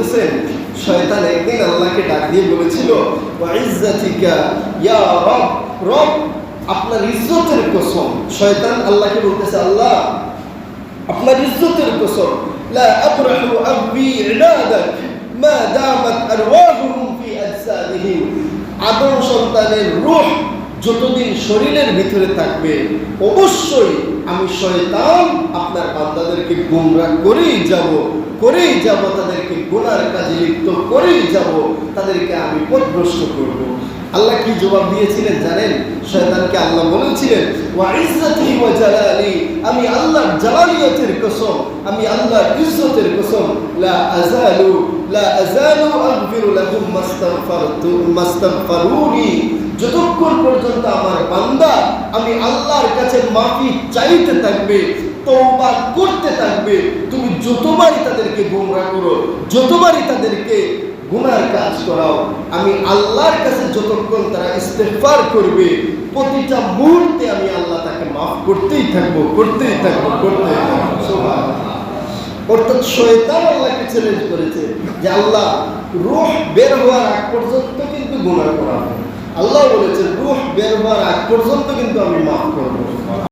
বলতেছেন, শয়তান একদিন আল্লাহকে ডাক দিয়ে বলেছিল আপনার ইজ্জতের কসম। শয়তান আল্লাহকে বলতেছে, আল্লাহ, আপনার ইজ্জতের কসম। আদম সন্তানের যতদিন শরীরের ভিতরে থাকবে, অবশ্যই আমি শয়তান আপনার বান্দাদেরকে গুমরাহ করেই যাব। করেই যাব, তাদেরকে গুনার কাজে লিপ্ত করেই যাব, তাদেরকে আমি পথভ্রষ্ট করব। আল্লাহ কি জবাব দিয়েছিলেন জানেন? শয়তানকে আল্লাহ বলেছিলেন আমি আল্লাহর জালালিয়তের কসম আমি আল্লাহর ইজ্জতের কসম লা আযালু লা আযালু আগফিরু লাহুম মাস্তাগফারতু, মাস্তাগফারুনি যতক্ষণ পর্যন্ত আমার বান্দা আমি আল্লাহর কাছে মাফি চাইতে থাকবে তওবা করতে থাকবে, তুমি যতবারই তাদেরকে গোমরা করো, যতবারই তাদেরকে গুনার কাজ করাও, আমি আল্লাহর কাছে যতক্ষণ তারা ইস্তেফার করবে, প্রতিটা মুহূর্তে আমি আল্লাহ তাকে মাফ করতেই থাকব করতেই থাকব করতেই থাকব। অর্থাৎ শয়তান আল্লাহকে চ্যালেঞ্জ করেছে যে, আল্লাহ, রুহ বের হওয়ার আগ পর্যন্ত কিন্তু গুনাহ করা আল্লাহ বলেছেন রুহ বের হওয়ার আগ পর্যন্ত কিন্তু আমি মাফ করব।